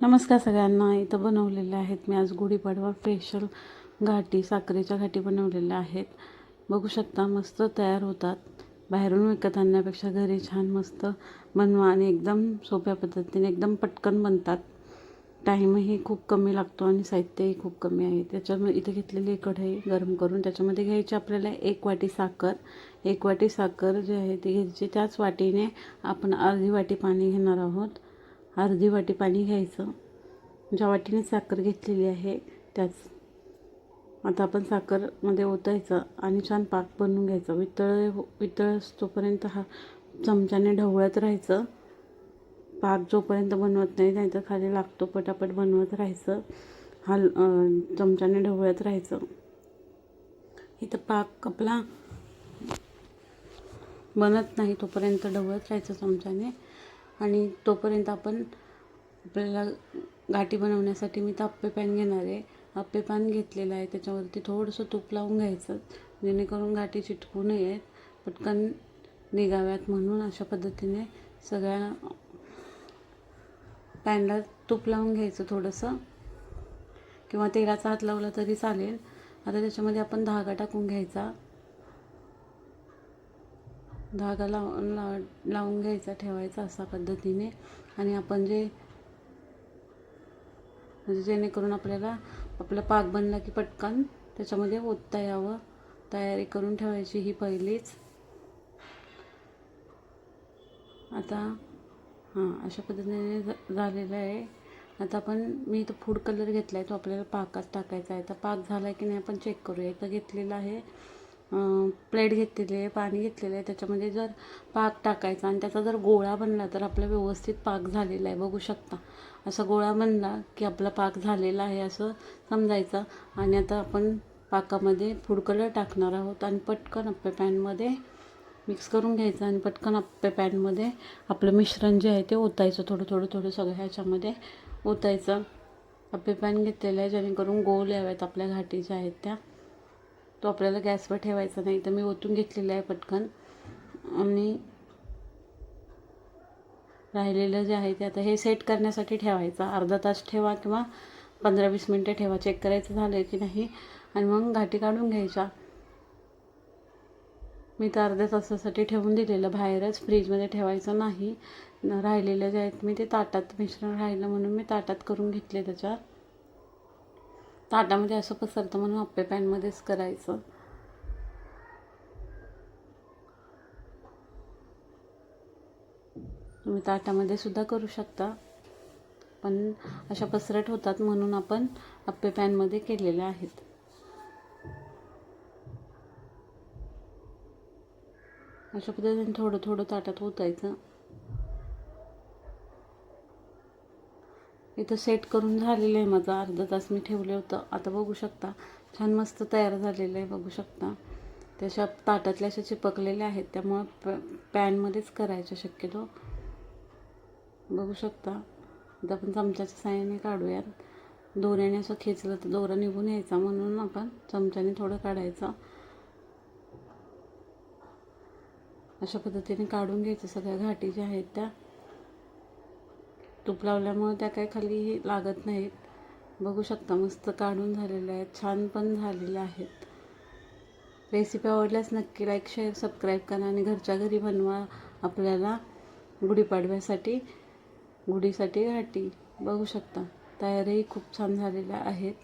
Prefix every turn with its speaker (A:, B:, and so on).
A: नमस्कार सगळ्यांना इथं बनवलेले आहेत मी आज गुढीपाडवा स्पेशल घाटी साखरेच्या घाटी बनवलेल्या आहेत. बघू शकता मस्त तयार होतात. बाहेरून विकत आणण्यापेक्षा घरी छान मस्त बनवा आणि एकदम सोप्या पद्धतीने एकदम पटकन बनतात. टाईमही खूप कमी लागतो आणि साहित्यही खूप कमी आहे. त्याच्यामुळे इथे घेतलेली एक कढई गरम करून त्याच्यामध्ये घ्यायची आपल्याला एक वाटी साखर. एक वाटी साखर जी आहे ती घ्यायची त्याच वाटीने आपण अर्धी वाटी पाणी घेणार आहोत. अर्धी वाटी पाणी घ्यायचं. ज्या वाटीने साखर घेतलेली आहे त्याच आता आपण साखरमध्ये ओतायचं आणि छान पाक बनवून घ्यायचं. वितळ वितळ असतोपर्यंत हा चमच्याने ढवळत राहायचं. पाक जोपर्यंत बनवत नाही नाही तर खाली लागतो पटापट बनवत राहायचं. हाल चमच्याने ढवळत राहायचं. इथं पाक आपला बनत नाही तोपर्यंत ढवळत राहायचं चमच्याने. आणि तोपर्यंत आपण आपल्याला गाठी बनवण्यासाठी मी ताप्पे पॅन घेणार आहे. आप्पे पॅन घेतलेलं आहे. त्याच्यावरती थोडंसं तूप लावून घ्यायचं जेणेकरून गाठी चिटकू नयेत. पटकन निघाव्यात म्हणून अशा पद्धतीने सगळ्या पॅनला तूप लावून घ्यायचं थोडंसं. किंवा तेलाचा हात लावला तरी चालेल. आता त्याच्यामध्ये आपण धागा टाकून घ्यायचा. धागा लाव ला लावून घ्यायचा ठेवायचा असा पद्धतीने. आणि आपण जे म्हणजे जेणेकरून आपल्याला आपला पाक बनला की पटकन त्याच्यामध्ये ओतता यावं. तयारी करून ठेवायची ही पहिलीच. आता हां अशा पद्धतीने झालेलं आहे. आता आपण मी इथं फूड कलर घेतला आहे तो आपल्याला पाकात टाकायचा आहे. तर पाक झाला आहे की नाही आपण चेक करूया. इथं घेतलेला आहे. प्लेट घेतलेली आहे पाणी घेतलेलं आहे. त्याच्यामध्ये जर पाक टाकायचा आणि त्याचा जर गोळा बनला तर आपला व्यवस्थित पाक झालेला आहे. बघू शकता. असा गोळा बनला की आपला पाक झालेला आहे असं समजायचं. आणि आता आपण पाकामध्ये फूड कलर टाकणार आहोत आणि पटकन अप्पे पॅनमध्ये मिक्स करून घ्यायचं आणि पटकन अप्पे पॅनमध्ये आपलं मिश्रण जे आहे ते ओतायचं. थोडं थोडं थोडं सगळं ह्याच्यामध्ये ओतायचं. अप्पे पॅन घेतलेलं आहे जेणेकरून गोल याव्यात आपल्या घाटी ज्या आहेत त्या. तो आपल्याला गॅसवर ठेवायचा नाही तर मी ओतून घेतलेला आहे पटकन. आणि राहिलेलं जे आहे ते आता हे सेट करण्यासाठी ठेवायचं. अर्धा तास ठेवा किंवा पंधरा वीस मिनटं ठेवा. चेक करायचं झालं की नाही आणि मग घाटी काढून घ्यायच्या. मी तर अर्ध्या तासासाठी ठेवून दिलेलं. बाहेरच फ्रीजमध्ये ठेवायचं नाही. राहिलेलं जे आहेत मी ते ताटात मिश्रण राहिलं म्हणून मी ताटात करून घेतले त्याच्यात. ताटामध्ये असं पसरतं म्हणून अप्पे पॅनमध्येच करायचं. तुम्ही ताटामध्ये सुद्धा करू शकता. पण अशा पसरट होतात म्हणून आपण अप्पे पॅनमध्ये केलेल्या आहेत. अशा पद्धतीने थोडं थोडं ताटात ओतायचं. इथं सेट करून झालेलं आहे माझं अर्धा तास मी ठेवलं होतं. आता बघू शकता छान मस्त तयार झालेलं आहे बघू शकता. त्याशा ताटातल्या अशा चिपकलेल्या आहेत त्यामुळं प पॅनमध्येच करायचं शक्यतो. बघू शकता. आता आपण चमच्याच्या साह्याने काढूयात. दोऱ्याने असं खेचलं तर दोरा निघून यायचा म्हणून आपण चमच्याने थोडं काढायचं. अशा पद्धतीने काढून घ्यायचं. सगळ्या घाटी ज्या आहेत त्या तूप लावल्यामुळं त्या काही खाली लागत नाहीत. बघू शकता मस्त काढून झालेल्या आहेत. छान पण झालेल्या आहेत. रेसिपी आवडल्यास नक्की लाईक शेअर सबस्क्राईब करा आणि घरच्या घरी बनवा आपल्याला गुढीपाडव्यासाठी गुढीसाठी घाटी. बघू शकता तयारीही खूप छान झालेल्या आहेत.